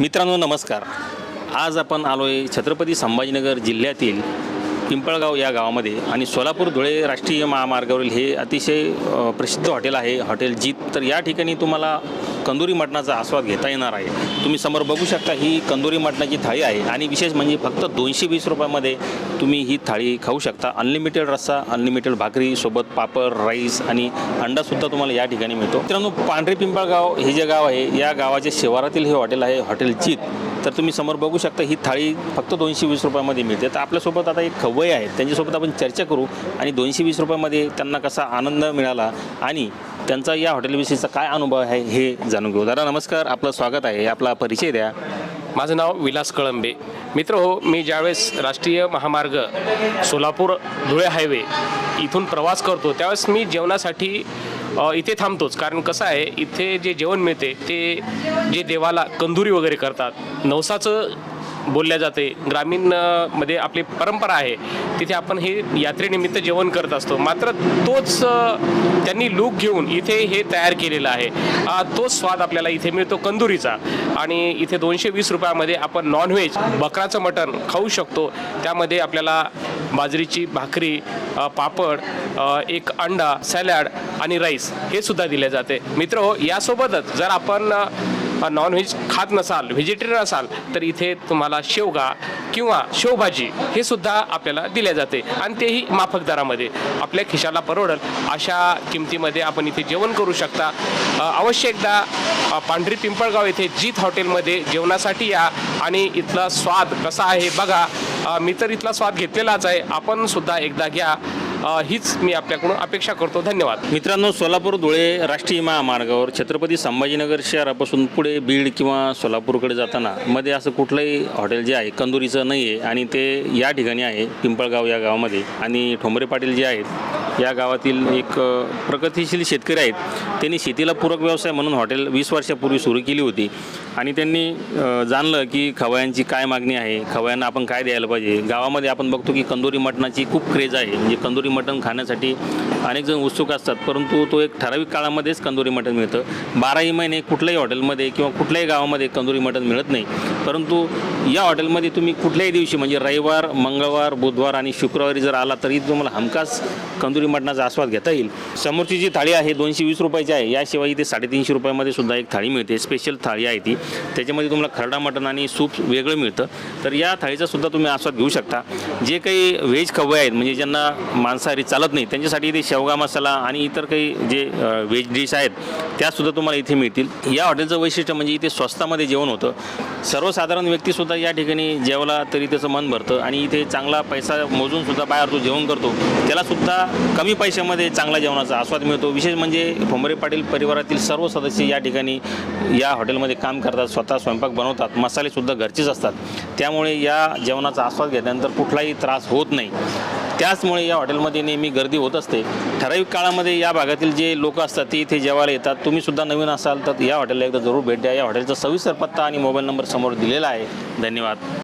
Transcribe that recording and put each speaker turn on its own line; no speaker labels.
मित्रांनो नमस्कार. आज आपण आलो आहे छत्रपती संभाजीनगर जिल्ह्यातील पिंपळगाव या गावामध्ये आणि सोलापूर धुळे राष्ट्रीय महामार्गावरील हे अतिशय प्रसिद्ध हॉटेल आहे. हॉटेल जीत. तर या ठिकाणी तुम्हाला कंदुरी मटणाचा आस्वाद घेता येणार आहे. तुम्ही समोर बघू शकता ही कंदुरी मटणाची थाळी आहे आणि विशेष म्हणजे फक्त दोनशे वीस रुपयामध्ये तुम्ही ही थाळी खाऊ शकता. अनलिमिटेड रस्सा अनलिमिटेड भाकरी सोबत पापड राईस आणि अंडासुद्धा तुम्हाला या ठिकाणी मिळतो. मित्रांनो पांढरे पिंपळगाव हे जे गाव आहे या गावाच्या शिवारातील हे हॉटेल आहे हॉटेल जीत. तर तुम्ही समोर बघू शकता ही थाळी फक्त दोनशे वीस रुपयामध्ये मिळते. तर आपल्यासोबत आता एक खवय आहेत त्यांच्यासोबत आपण चर्चा करू आणि दोनशे वीस रुपयामध्ये त्यांना कसा आनंद मिळाला आणि त्यांचा या हॉटेलविषयीचा काय अनुभव आहे हे जाणून घेऊ. दादा नमस्कार. आपलं स्वागत आहे. आपला परिचय द्या.
माझं नाव विलास कळंबे. मित्र हो मी ज्यावेळेस राष्ट्रीय महामार्ग सोलापूर धुळे हायवे इथून प्रवास करतो त्यावेळेस मी जेवणासाठी इथे थांबतोच. कारण कसं आहे इथे जे जेवण मिळते ते जे देवाला कंदुरी वगैरे करतात नवसाचं बोलल्या जाते. ग्रामीणमध्ये आपली परंपरा आहे. तिथे आपण हे यात्रेनिमित्त जेवण करत असतो. मात्र तोच त्यांनी लूक घेऊन इथे हे तयार केलेलं आहे. तोच स्वाद आपल्याला इथे मिळतो कंदुरीचा. आणि इथे दोनशे वीस रुपयामध्ये आपण नॉनव्हेज बकराचं मटण खाऊ शकतो. त्यामध्ये आपल्याला बाजरीची भाकरी पापड एक अंडा सॅलॅड आणि राईस हे सुद्धा दिले जाते. मित्र हो यासोबतच जर आपण नॉनव्हेज खात नसाल व्हेजिटेरियन असाल तर इथे तुम्हाला शेवगा किंवा शेवभाजी हे सुद्धा आपल्याला दिले जाते. आणि तेही माफक दरामध्ये. आपल्या खिशाला परवडल अशा किमतीमध्ये आपण इथे जेवण करू शकता. अवश्य एकदा पांढरी पिंपळगाव येथे जीत हॉटेलमध्ये जेवणासाठी या. आणि इथला स्वाद कसा आहे बघा. मी तर इथला स्वाद घेतलेलाच आहे. आपण सुद्धा एकदा घ्या. हीच मी आपल्याकडून अपेक्षा करतो. धन्यवाद.
मित्रांनो सोलापूर धुळे राष्ट्रीय महामार्गावर छत्रपती संभाजीनगर शहरापासून पुढे बीड किंवा सोलापूरकडे जाताना मध्ये असं कुठलंही हॉटेल जे आहे कंदुरीचं नाही आहे आणि ते या ठिकाणी आहे पिंपळगाव या गावामध्ये. आणि ठोंबरे पाटील जे आहेत या गावातील एक प्रगतिशील शेतकरी आहेत. त्यांनी शेतीला पूरक व्यवसाय म्हणून हॉटेल वीस वर्षापूर्वी सुरू केली होती. आणि त्यांनी जाणलं की खवयांची काय मागणी आहे खवयांना आपण काय द्यायला पाहिजे? गावामध्ये आपण बघतो की कंदोरी मटणाची खूप क्रेज आहे. म्हणजे कंदुरी मटण खाण्यासाठी अनेक जण उत्सुक असतात. परंतु तो एक ठराविक काळामध्येच कंदोरी मटण मिळतं. बाराही महिने कुठल्याही हॉटेलमध्ये किंवा कुठल्याही गावामध्ये कंदोरी मटण मिळत नाही. परंतु या हॉटेलमध्ये तुम्ही कुठल्याही दिवशी म्हणजे रविवार मंगळवार बुधवार आणि शुक्रवारी जर आला तरी तुम्हाला हमखास कंदुरी मटणाचा आस्वाद घेता येईल. समोरची जी थाळी आहे दोनशे वीस रुपयाची आहे. याशिवाय इथे साडेतीनशे रुपयामध्ये सुद्धा एक थाळी मिळते. स्पेशल थाळी आहे ती. त्याच्यामध्ये तुम्हाला खरडा मटण आणि सूप वेगळं मिळतं. तर या थाळीचा सुद्धा तुम्ही आस्वाद घेऊ शकता. जे काही व्हेज खवय आहेत म्हणजे ज्यांना मांसाहारी चालत नाही त्यांच्यासाठी इथे शेवगा मसाला आणि इतर काही जे व्हेज डिश आहेत त्यासुद्धा तुम्हाला इथे मिळतील. या हॉटेलचं वैशिष्ट्य म्हणजे इथे स्वस्तामध्ये जेवण होतं. सर्वसाधारण व्यक्तीसुद्धा या ठिकाणी जेवला तरी त्याचं मन भरतं आणि इथे चांगला पैसा मोजूनसुद्धा बाहेर तो जेवण करतो त्यालासुद्धा कमी पैशामध्ये चांगला जेवणाचा आस्वाद मिळतो. विशेष म्हणजे भोंबरे पाटील परिवारातील सर्व सदस्य या ठिकाणी या हॉटेलमध्ये काम करतात स्वतः स्वयंपाक बनवतात मसालेसुद्धा घरचेच असतात. त्यामुळे या जेवणाचा आस्वाद घेतल्यानंतर कुठलाही त्रास होत नाही. त्याचमुळे या हॉटेलमध्ये नेहमी गर्दी होत असते. ठराविक काळामध्ये या भागातील जे लोक असतात ते इथे जेवायला येतात. तुम्हीसुद्धा नवीन असाल तर या हॉटेलला एकदा जरूर भेट द्या. या हॉटेलचा सविस्तर पत्ता आणि मोबाईल नंबर समोर दिलेला आहे. धन्यवाद.